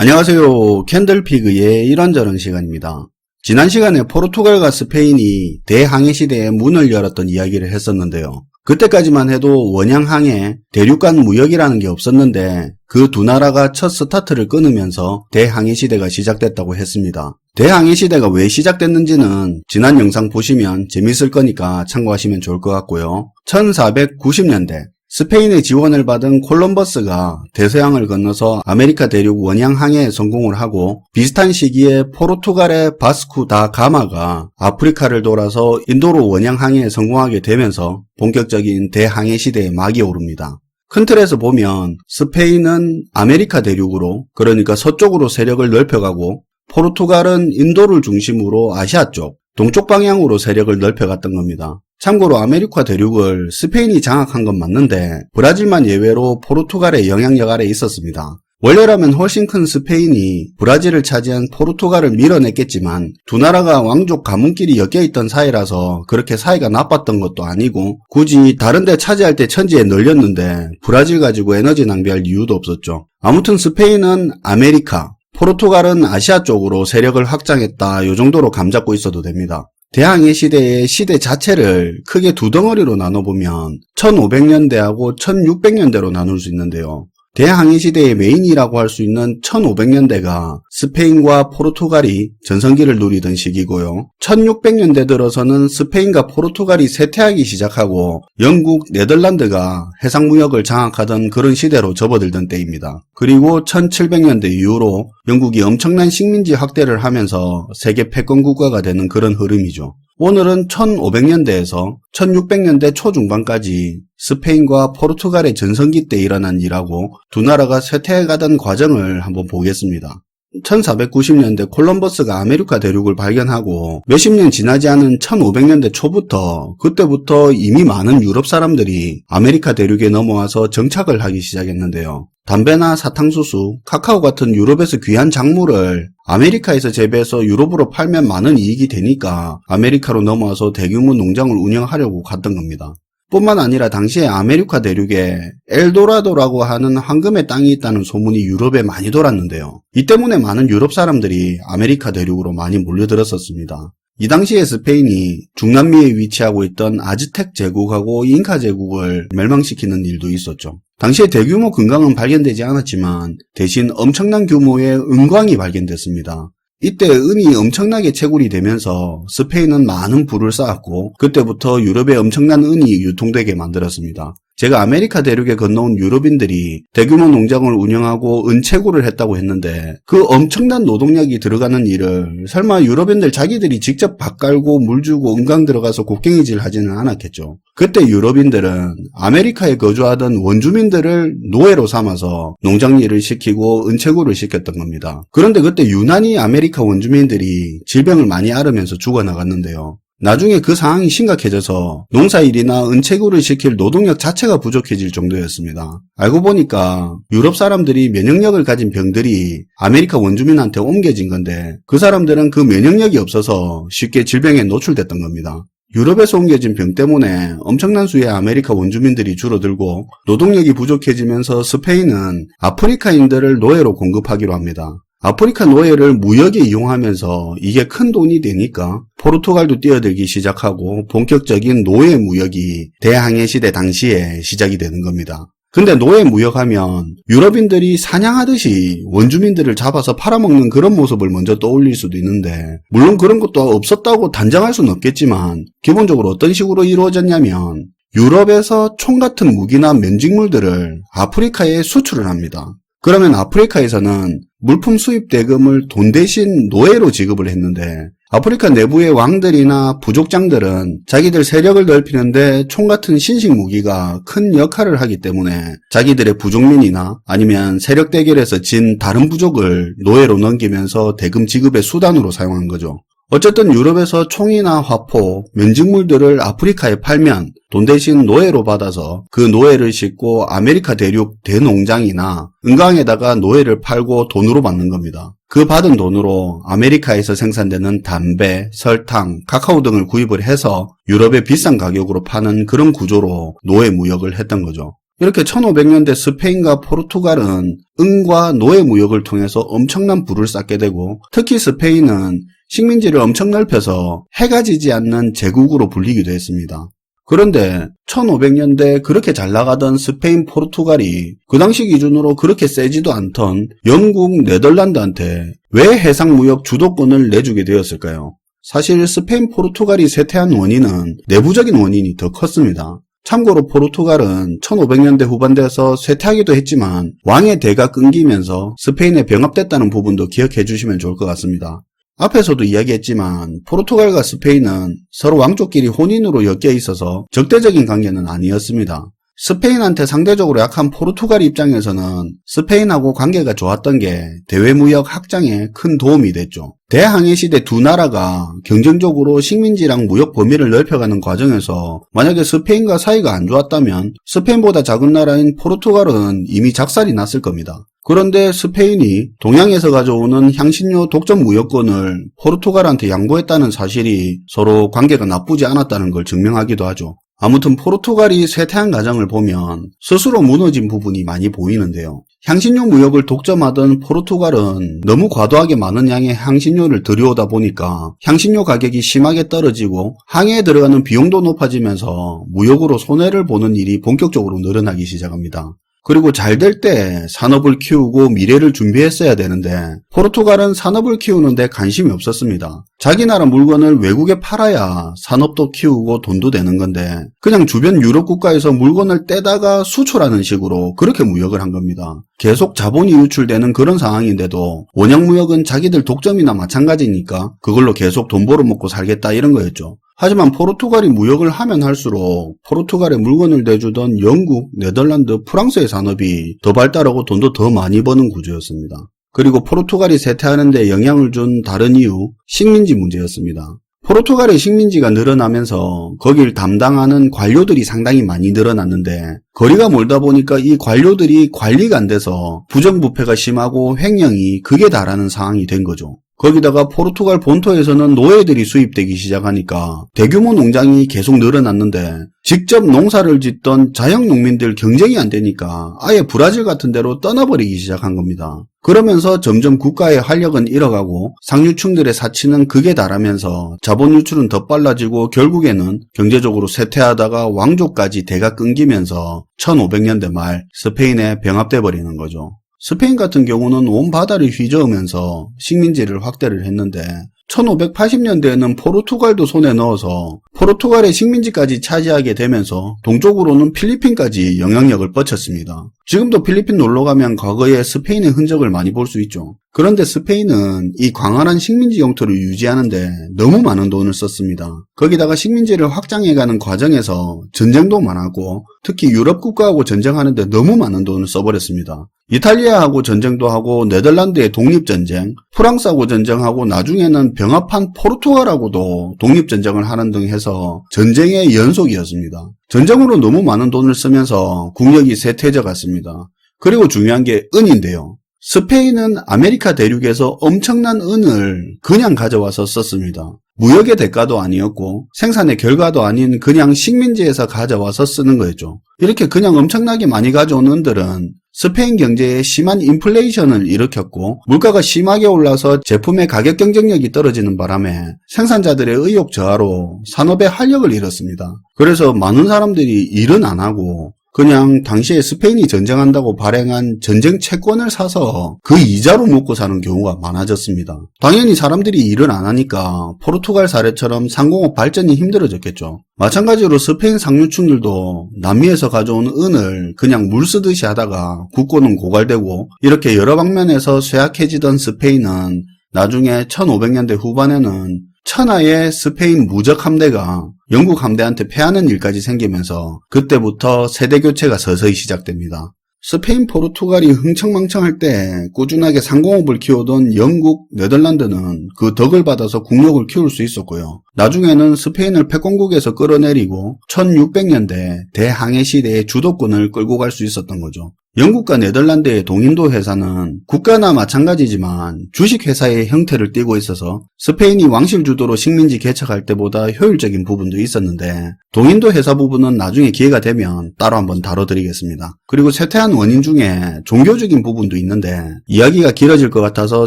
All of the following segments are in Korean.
안녕하세요. 캔들피그의 이런저런 시간입니다. 지난 시간에 포르투갈과 스페인이 대항해 시대에 문을 열었던 이야기를 했었는데요. 그때까지만 해도 원양항해 대륙간 무역이라는 게 없었는데 그 두 나라가 첫 스타트를 끊으면서 대항해 시대가 시작됐다고 했습니다. 대항해 시대가 왜 시작됐는지는 지난 영상 보시면 재밌을 거니까 참고하시면 좋을 것 같고요. 1490년대 스페인의 지원을 받은 콜럼버스가 대서양을 건너서 아메리카 대륙 원양 항해에 성공을 하고 비슷한 시기에 포르투갈의 바스쿠 다 가마가 아프리카를 돌아서 인도로 원양 항해에 성공하게 되면서 본격적인 대항해 시대에 막이 오릅니다. 큰 틀에서 보면 스페인은 아메리카 대륙으로 그러니까 서쪽으로 세력을 넓혀가고 포르투갈은 인도를 중심으로 아시아 쪽, 동쪽 방향으로 세력을 넓혀갔던 겁니다. 참고로 아메리카 대륙을 스페인이 장악한 건 맞는데 브라질만 예외로 포르투갈의 영향력 아래 있었습니다. 원래라면 훨씬 큰 스페인이 브라질을 차지한 포르투갈을 밀어냈겠지만 두 나라가 왕족 가문끼리 엮여있던 사이라서 그렇게 사이가 나빴던 것도 아니고 굳이 다른 데 차지할 때 천지에 널렸는데 브라질 가지고 에너지 낭비할 이유도 없었죠. 아무튼 스페인은 아메리카, 포르투갈은 아시아 쪽으로 세력을 확장했다 요 정도로 감잡고 있어도 됩니다. 대항해 시대의 시대 자체를 크게 두 덩어리로 나눠보면 1500년대하고 1600년대로 나눌 수 있는데요. 대항해 시대의 메인이라고 할 수 있는 1500년대가 스페인과 포르투갈이 전성기를 누리던 시기고요. 1600년대 들어서는 스페인과 포르투갈이 쇠퇴하기 시작하고 영국, 네덜란드가 해상무역을 장악하던 그런 시대로 접어들던 때입니다. 그리고 1700년대 이후로 영국이 엄청난 식민지 확대를 하면서 세계 패권 국가가 되는 그런 흐름이죠. 오늘은 1500년대에서 1600년대 초중반까지 스페인과 포르투갈의 전성기 때 일어난 일하고 두 나라가 쇠퇴해가던 과정을 한번 보겠습니다. 1490년대 콜럼버스가 아메리카 대륙을 발견하고 몇십 년 지나지 않은 1500년대 초부터 그때부터 이미 많은 유럽 사람들이 아메리카 대륙에 넘어와서 정착을 하기 시작했는데요. 담배나 사탕수수, 카카오 같은 유럽에서 귀한 작물을 아메리카에서 재배해서 유럽으로 팔면 많은 이익이 되니까 아메리카로 넘어와서 대규모 농장을 운영하려고 갔던 겁니다. 뿐만 아니라 당시에 아메리카 대륙에 엘도라도라고 하는 황금의 땅이 있다는 소문이 유럽에 많이 돌았는데요. 이 때문에 많은 유럽 사람들이 아메리카 대륙으로 많이 몰려들었었습니다. 이 당시에 스페인이 중남미에 위치하고 있던 아즈텍 제국하고 잉카 제국을 멸망시키는 일도 있었죠. 당시에 대규모 금광은 발견되지 않았지만 대신 엄청난 규모의 은광이 발견됐습니다. 이때 은이 엄청나게 채굴이 되면서 스페인은 많은 부를 쌓았고 그때부터 유럽에 엄청난 은이 유통되게 만들었습니다. 제가 아메리카 대륙에 건너온 유럽인들이 대규모 농장을 운영하고 은채굴을 했다고 했는데 그 엄청난 노동력이 들어가는 일을 설마 유럽인들 자기들이 직접 밭 깔고 물 주고 은강 들어가서 곡괭이질 하지는 않았겠죠. 그때 유럽인들은 아메리카에 거주하던 원주민들을 노예로 삼아서 농장 일을 시키고 은채굴을 시켰던 겁니다. 그런데 그때 유난히 아메리카 원주민들이 질병을 많이 앓으면서 죽어나갔는데요. 나중에 그 상황이 심각해져서 농사일이나 은채굴을 시킬 노동력 자체가 부족해질 정도였습니다. 알고 보니까 유럽 사람들이 면역력을 가진 병들이 아메리카 원주민한테 옮겨진 건데 그 사람들은 그 면역력이 없어서 쉽게 질병에 노출됐던 겁니다. 유럽에서 옮겨진 병 때문에 엄청난 수의 아메리카 원주민들이 줄어들고 노동력이 부족해지면서 스페인은 아프리카인들을 노예로 공급하기로 합니다. 아프리카 노예를 무역에 이용하면서 이게 큰 돈이 되니까 포르투갈도 뛰어들기 시작하고 본격적인 노예 무역이 대항해 시대 당시에 시작이 되는 겁니다. 근데 노예 무역하면 유럽인들이 사냥하듯이 원주민들을 잡아서 팔아먹는 그런 모습을 먼저 떠올릴 수도 있는데 물론 그런 것도 없었다고 단정할 수는 없겠지만 기본적으로 어떤 식으로 이루어졌냐면 유럽에서 총 같은 무기나 면직물들을 아프리카에 수출을 합니다. 그러면 아프리카에서는 물품 수입 대금을 돈 대신 노예로 지급을 했는데 아프리카 내부의 왕들이나 부족장들은 자기들 세력을 넓히는데 총 같은 신식 무기가 큰 역할을 하기 때문에 자기들의 부족민이나 아니면 세력 대결에서 진 다른 부족을 노예로 넘기면서 대금 지급의 수단으로 사용한 거죠. 어쨌든 유럽에서 총이나 화포, 면직물들을 아프리카에 팔면 돈 대신 노예로 받아서 그 노예를 싣고 아메리카 대륙 대농장이나 은강에다가 노예를 팔고 돈으로 받는 겁니다. 그 받은 돈으로 아메리카에서 생산되는 담배, 설탕, 카카오 등을 구입을 해서 유럽에 비싼 가격으로 파는 그런 구조로 노예 무역을 했던 거죠. 이렇게 1500년대 스페인과 포르투갈은 은과 노예 무역을 통해서 엄청난 부를 쌓게 되고 특히 스페인은 식민지를 엄청 넓혀서 해가 지지 않는 제국으로 불리기도 했습니다. 그런데 1500년대 그렇게 잘 나가던 스페인 포르투갈이 그 당시 기준으로 그렇게 세지도 않던 영국 네덜란드한테 왜 해상무역 주도권을 내주게 되었을까요? 사실 스페인 포르투갈이 쇠퇴한 원인은 내부적인 원인이 더 컸습니다. 참고로 포르투갈은 1500년대 후반대에서 쇠퇴하기도 했지만 왕의 대가 끊기면서 스페인에 병합됐다는 부분도 기억해 주시면 좋을 것 같습니다. 앞에서도 이야기했지만 포르투갈과 스페인은 서로 왕족끼리 혼인으로 엮여 있어서 적대적인 관계는 아니었습니다. 스페인한테 상대적으로 약한 포르투갈 입장에서는 스페인하고 관계가 좋았던 게 대외무역 확장에 큰 도움이 됐죠. 대항해 시대 두 나라가 경쟁적으로 식민지랑 무역 범위를 넓혀가는 과정에서 만약에 스페인과 사이가 안 좋았다면 스페인보다 작은 나라인 포르투갈은 이미 작살이 났을 겁니다. 그런데 스페인이 동양에서 가져오는 향신료 독점 무역권을 포르투갈한테 양보했다는 사실이 서로 관계가 나쁘지 않았다는 걸 증명하기도 하죠. 아무튼 포르투갈이 쇠퇴한 과정을 보면 스스로 무너진 부분이 많이 보이는데요. 향신료 무역을 독점하던 포르투갈은 너무 과도하게 많은 양의 향신료를 들여오다 보니까 향신료 가격이 심하게 떨어지고 항해에 들어가는 비용도 높아지면서 무역으로 손해를 보는 일이 본격적으로 늘어나기 시작합니다. 그리고 잘 될 때 산업을 키우고 미래를 준비했어야 되는데 포르투갈은 산업을 키우는데 관심이 없었습니다. 자기 나라 물건을 외국에 팔아야 산업도 키우고 돈도 되는 건데 그냥 주변 유럽 국가에서 물건을 떼다가 수출하는 식으로 그렇게 무역을 한 겁니다. 계속 자본이 유출되는 그런 상황인데도 원양 무역은 자기들 독점이나 마찬가지니까 그걸로 계속 돈 벌어먹고 살겠다 이런 거였죠. 하지만 포르투갈이 무역을 하면 할수록 포르투갈에 물건을 내주던 영국, 네덜란드, 프랑스의 산업이 더 발달하고 돈도 더 많이 버는 구조였습니다. 그리고 포르투갈이 쇠퇴하는데 영향을 준 다른 이유, 식민지 문제였습니다. 포르투갈의 식민지가 늘어나면서 거길 담당하는 관료들이 상당히 많이 늘어났는데 거리가 멀다 보니까 이 관료들이 관리가 안 돼서 부정부패가 심하고 횡령이 극에 달하는 상황이 된 거죠. 거기다가 포르투갈 본토에서는 노예들이 수입되기 시작하니까 대규모 농장이 계속 늘어났는데 직접 농사를 짓던 자영 농민들 경쟁이 안 되니까 아예 브라질 같은 데로 떠나버리기 시작한 겁니다. 그러면서 점점 국가의 활력은 잃어가고 상류층들의 사치는 극에 달하면서 자본 유출은 더 빨라지고 결국에는 경제적으로 쇠퇴하다가 왕조까지 대가 끊기면서 1500년대 말 스페인에 병합돼 버리는 거죠. 스페인 같은 경우는 온 바다를 휘저으면서 식민지를 확대를 했는데 1580년대에는 포르투갈도 손에 넣어서 포르투갈의 식민지까지 차지하게 되면서 동쪽으로는 필리핀까지 영향력을 뻗쳤습니다. 지금도 필리핀 놀러 가면 과거의 스페인의 흔적을 많이 볼 수 있죠. 그런데 스페인은 이 광활한 식민지 영토를 유지하는데 너무 많은 돈을 썼습니다. 거기다가 식민지를 확장해가는 과정에서 전쟁도 많았고 특히 유럽 국가하고 전쟁하는데 너무 많은 돈을 써버렸습니다. 이탈리아하고 전쟁도 하고 네덜란드의 독립전쟁, 프랑스하고 전쟁하고 나중에는 병합한 포르투갈하고도 독립전쟁을 하는 등 해서 전쟁의 연속이었습니다. 전쟁으로 너무 많은 돈을 쓰면서 국력이 쇠퇴져 갔습니다. 그리고 중요한 게 은인데요. 스페인은 아메리카 대륙에서 엄청난 은을 그냥 가져와서 썼습니다. 무역의 대가도 아니었고 생산의 결과도 아닌 그냥 식민지에서 가져와서 쓰는 거였죠. 이렇게 그냥 엄청나게 많이 가져온 은들은 스페인 경제에 심한 인플레이션을 일으켰고 물가가 심하게 올라서 제품의 가격 경쟁력이 떨어지는 바람에 생산자들의 의욕 저하로 산업의 활력을 잃었습니다. 그래서 많은 사람들이 일은 안 하고 그냥 당시에 스페인이 전쟁한다고 발행한 전쟁 채권을 사서 그 이자로 먹고 사는 경우가 많아졌습니다. 당연히 사람들이 일을 안 하니까 포르투갈 사례처럼 상공업 발전이 힘들어졌겠죠. 마찬가지로 스페인 상류층들도 남미에서 가져온 은을 그냥 물 쓰듯이 하다가 국고는 고갈되고 이렇게 여러 방면에서 쇠약해지던 스페인은 나중에 1500년대 후반에는 천하의 스페인 무적 함대가 영국 함대한테 패하는 일까지 생기면서 그때부터 세대 교체가 서서히 시작됩니다. 스페인, 포르투갈이 흥청망청할 때 꾸준하게 상공업을 키우던 영국, 네덜란드는 그 덕을 받아서 국력을 키울 수 있었고요. 나중에는 스페인을 패권국에서 끌어내리고 1600년대 대항해 시대의 주도권을 끌고 갈 수 있었던 거죠. 영국과 네덜란드의 동인도 회사는 국가나 마찬가지지만 주식회사의 형태를 띠고 있어서 스페인이 왕실 주도로 식민지 개척할 때보다 효율적인 부분도 있었는데 동인도 회사 부분은 나중에 기회가 되면 따로 한번 다뤄드리겠습니다. 그리고 쇠퇴한 원인 중에 종교적인 부분도 있는데 이야기가 길어질 것 같아서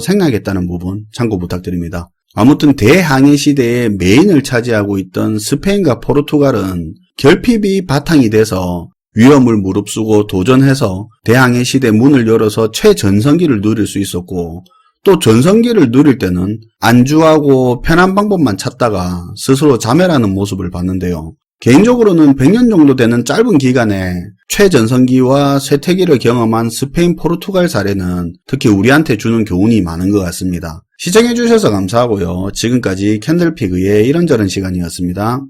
생략했다는 부분 참고 부탁드립니다. 아무튼 대항해 시대의 메인을 차지하고 있던 스페인과 포르투갈은 결핍이 바탕이 돼서 위험을 무릅쓰고 도전해서 대항해 시대 문을 열어서 최전성기를 누릴 수 있었고 또 전성기를 누릴 때는 안주하고 편한 방법만 찾다가 스스로 자멸하는 모습을 봤는데요. 개인적으로는 100년 정도 되는 짧은 기간에 최전성기와 쇠퇴기를 경험한 스페인 포르투갈 사례는 특히 우리한테 주는 교훈이 많은 것 같습니다. 시청해주셔서 감사하고요. 지금까지 캔들피그의 이런저런 시간이었습니다.